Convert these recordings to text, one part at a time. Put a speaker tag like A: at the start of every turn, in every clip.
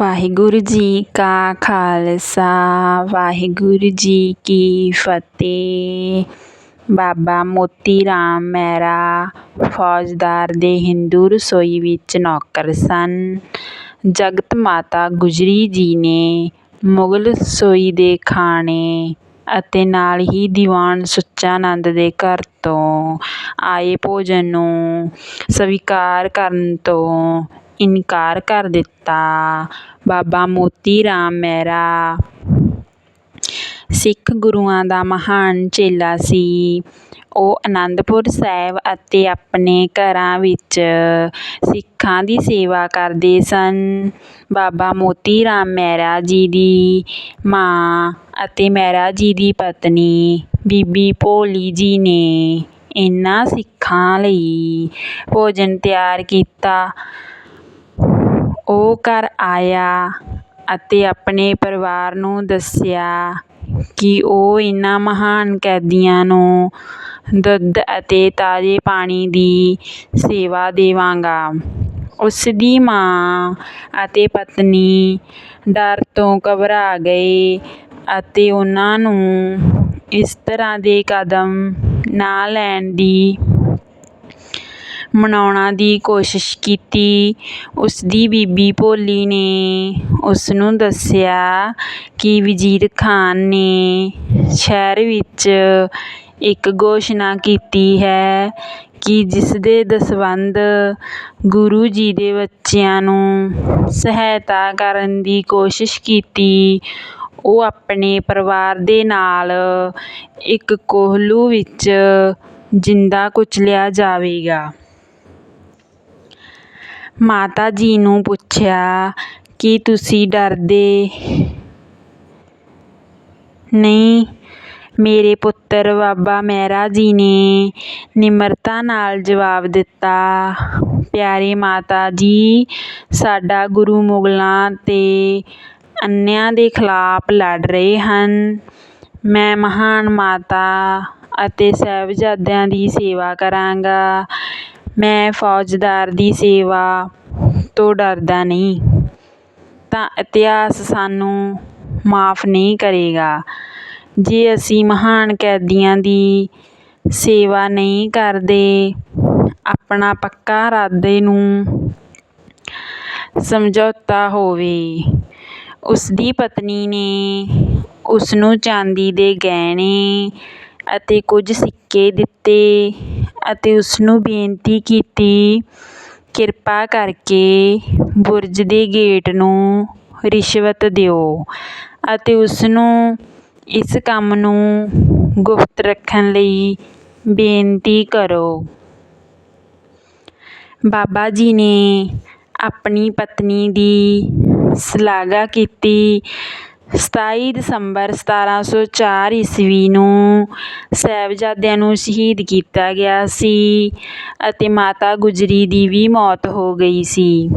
A: ਵਾਹਿਗੁਰੂ ਜੀ ਕਾ ਖਾਲਸਾ, ਵਾਹਿਗੁਰੂ ਜੀ ਕੀ ਫਤਿਹ। ਬਾਬਾ ਮੋਤੀ ਰਾਮ ਮਹਿਰਾ, ਫੌਜਦਾਰ ਦੇ ਹਿੰਦੂ ਰਸੋਈ ਵਿੱਚ ਨੌਕਰ ਸਨ। ਜਗਤ ਮਾਤਾ ਗੁਜਰੀ ਜੀ ਨੇ ਮੁਗਲ ਰਸੋਈ ਦੇ ਖਾਣੇ ਅਤੇ ਨਾਲ ਹੀ ਦੀਵਾਨ ਸੁੱਚਾ ਨੰਦ ਦੇ ਘਰ ਤੋਂ ਆਏ ਭੋਜਨ ਨੂੰ ਸਵੀਕਾਰ ਕਰਨ ਤੋਂ ਇਨਕਾਰ ਕਰ ਦਿੱਤਾ। ਬਾਬਾ ਮੋਤੀ ਰਾਮ ਮਹਿਰਾ। ਸਿੱਖ ਗੁਰੂਆਂ ਦਾ ਮਹਾਨ ਚੇਲਾ ਸੀ। ਉਹ ਅਨੰਦਪੁਰ ਸਾਹਿਬ ਅਤੇ ਆਪਣੇ ਘਰਾਂ ਵਿੱਚ ਸਿੱਖਾਂ ਦੀ ਸੇਵਾ ਕਰਦੇ ਸਨ। ਬਾਬਾ ਮੋਤੀ ਰਾਮ ਮਹਿਰਾ ਜੀ ਦੀ ਮਾਂ ਅਤੇ ਮਹਿਰਾ ਜੀ ਦੀ ਪਤਨੀ ਬੀਬੀ ਭੋਲੀ ਜੀ ਨੇ ਇਹਨਾਂ ਸਿੱਖਾਂ ਲਈ ਭੋਜਨ ਤਿਆਰ ਕੀਤਾ। ਉਹ ਘਰ ਆਇਆ ਅਤੇ ਆਪਣੇ ਪਰਿਵਾਰ ਨੂੰ ਦੱਸਿਆ ਕਿ ਉਹ ਇਹਨਾਂ ਮਹਾਨ ਕੈਦੀਆਂ ਨੂੰ ਦੁੱਧ ਅਤੇ ਤਾਜ਼ੇ ਪਾਣੀ ਦੀ ਸੇਵਾ ਦੇਵਾਂਗਾ। ਉਸ ਦੀ ਮਾਂ ਅਤੇ ਪਤਨੀ ਡਰ ਤੋਂ ਘਬਰਾ ਗਏ ਅਤੇ ਉਹਨਾਂ ਨੂੰ ਇਸ ਤਰ੍ਹਾਂ ਦੇ ਕਦਮ ਨਾ ਲੈਣ ਦੀ ਮਨਾਉਣ ਦੀ ਕੋਸ਼ਿਸ਼ ਕੀਤੀ। ਉਸਦੀ ਬੀਬੀ ਭੋਲੀ ਨੇ ਉਸ ਨੂੰ ਦੱਸਿਆ ਕਿ ਵਜ਼ੀਰ ਖਾਨ ਨੇ ਸ਼ਹਿਰ ਵਿੱਚ ਇੱਕ ਘੋਸ਼ਣਾ ਕੀਤੀ ਹੈ ਕਿ ਜਿਸ ਦੇ ਦਸਵੰਧ ਗੁਰੂ ਜੀ ਦੇ ਬੱਚਿਆਂ ਨੂੰ ਸਹਾਇਤਾ ਕਰਨ ਦੀ ਕੋਸ਼ਿਸ਼ ਕੀਤੀ, ਉਹ ਆਪਣੇ ਪਰਿਵਾਰ ਦੇ ਨਾਲ ਇੱਕ ਕੋਹਲੂ ਵਿੱਚ ਜਿੰਦਾ ਕੁਚਲਿਆ ਜਾਵੇਗਾ। ਮਾਤਾ ਜੀ ਨੂੰ ਪੁੱਛਿਆ ਕਿ ਤੁਸੀਂ ਡਰਦੇ? ਨਹੀਂ, ਮੇਰੇ ਪੁੱਤਰ ਬਾਬਾ ਮਹਿਰਾ ਜੀ ਨੇ ਨਿਮਰਤਾ ਨਾਲ ਜਵਾਬ ਦਿੱਤਾ, ਪਿਆਰੇ ਮਾਤਾ ਜੀ, ਸਾਡਾ ਗੁਰੂ ਮੁਗਲਾਂ ਅਤੇ ਅੰਨ੍ਹਿਆਂ ਦੇ ਖਿਲਾਫ ਲੜ ਰਹੇ ਹਨ। ਮੈਂ ਮਹਾਨ ਮਾਤਾ ਅਤੇ ਸਾਹਿਬਜ਼ਾਦਿਆਂ ਦੀ ਸੇਵਾ ਕਰਾਂਗਾ। ਮੈਂ ਫੌਜਦਾਰ ਦੀ ਸੇਵਾ ਤੋਂ ਡਰਦਾ ਨਹੀਂ। ਤਾਂ ਇਤਿਹਾਸ ਸਾਨੂੰ ਮਾਫ਼ ਨਹੀਂ ਕਰੇਗਾ। ਜੇ ਅਸੀਂ ਮਹਾਨ ਕੈਦੀਆਂ ਦੀ ਸੇਵਾ ਨਹੀਂ ਕਰਦੇ, ਆਪਣਾ ਪੱਕਾ ਇਰਾਦੇ ਨੂੰ ਸਮਝੌਤਾ ਹੋਵੇ। ਉਸ ਦੀ ਪਤਨੀ ਨੇ ਉਸ ਨੂੰ ਚਾਂਦੀ ਦੇ ਗਹਿਣੇ ਅਤੇ ਕੁਝ ਸਿੱਕੇ ਦਿੱਤੇ ਅਤੇ ਉਸਨੂੰ ਬੇਨਤੀ ਕੀਤੀ, ਕਿਰਪਾ ਕਰਕੇ ਬੁਰਜ ਦੇ ਗੇਟ ਨੂੰ ਰਿਸ਼ਵਤ ਦਿਓ ਅਤੇ ਉਸਨੂੰ ਇਸ ਕੰਮ ਨੂੰ ਗੁਪਤ ਰੱਖਣ ਲਈ ਬੇਨਤੀ ਕਰੋ। ਬਾਬਾ ਜੀ ਨੇ ਆਪਣੀ ਪਤਨੀ ਦੀ ਸ਼ਲਾਘਾ ਕੀਤੀ ਸਤਾਈ ਦਸੰਬਰ ਸਤਾਰਾਂ ਸੌ ਚਾਰ ਈਸਵੀ ਨੂੰ ਸਾਹਿਬਜ਼ਾਦਿਆਂ ਨੂੰ ਸ਼ਹੀਦ ਕੀਤਾ ਗਿਆ ਸੀ ਅਤੇ ਮਾਤਾ ਗੁਜਰੀ ਦੀ ਵੀ ਮੌਤ ਹੋ ਗਈ ਸੀ।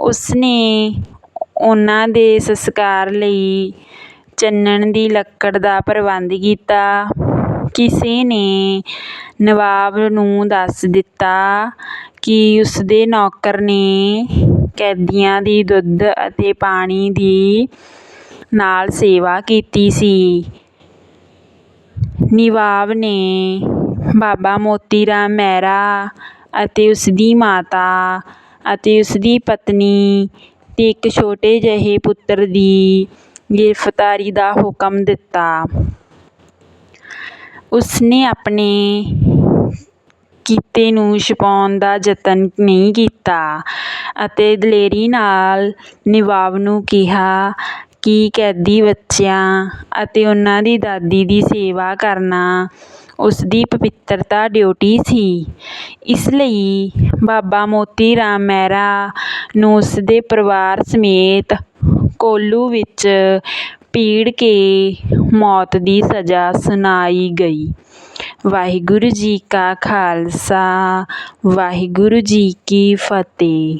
A: ਉਸ ਨੇ ਉਹਨਾਂ ਦੇ ਸੰਸਕਾਰ ਲਈ ਚੰਨਣ ਦੀ ਲੱਕੜ ਦਾ ਪ੍ਰਬੰਧ ਕੀਤਾ। ਕਿਸੇ ਨੇ ਨਵਾਬ ਨੂੰ ਦੱਸ ਦਿੱਤਾ ਕਿ ਉਸਦੇ ਨੌਕਰ ਨੇ ਕੈਦੀਆਂ ਦੀ ਦੁੱਧ ਅਤੇ ਪਾਣੀ ਦੀ ਨਾਲ ਸੇਵਾ ਕੀਤੀ ਸੀ। ਨਿਵਾਬ ਨੇ ਬਾਬਾ ਮੋਤੀ ਰਾਮ ਮਹਿਰਾ ਅਤੇ ਉਸਦੀ ਮਾਤਾ ਅਤੇ ਉਸਦੀ ਪਤਨੀ ਤੇ ਇੱਕ ਛੋਟੇ ਜਿਹੇ ਪੁੱਤਰ ਦੀ ਗ੍ਰਿਫਤਾਰੀ ਦਾ ਹੁਕਮ ਦਿੱਤਾ। ਉਸਨੇ ਆਪਣੇ ਕੀਤੇ ਨੂੰ ਛੁਪਾਉਣ ਦਾ ਯਤਨ ਨਹੀਂ ਕੀਤਾ ਅਤੇ ਦਲੇਰੀ ਨਾਲ ਨਿਵਾਬ ਨੂੰ ਕਿਹਾ ਕਿ ਕੈਦੀ ਬੱਚਿਆਂ ਅਤੇ ਉਹਨਾਂ ਦੀ ਦਾਦੀ ਦੀ ਸੇਵਾ ਕਰਨਾ ਉਸ ਦੀ ਪਵਿੱਤਰਤਾ ਡਿਊਟੀ ਸੀ। ਇਸ ਲਈ ਬਾਬਾ ਮੋਤੀ ਰਾਮ ਮਹਿਰਾ ਨੂੰ ਉਸ ਦੇ ਪਰਿਵਾਰ ਸਮੇਤ ਕੋਲੂ ਵਿੱਚ ਪੀੜ ਕੇ ਮੌਤ ਦੀ ਸਜ਼ਾ ਸੁਣਾਈ ਗਈ। ਵਾਹਿਗੁਰੂ ਜੀ ਕਾ ਖਾਲਸਾ, ਵਾਹਿਗੁਰੂ ਜੀ ਕੀ ਫਤਿਹ।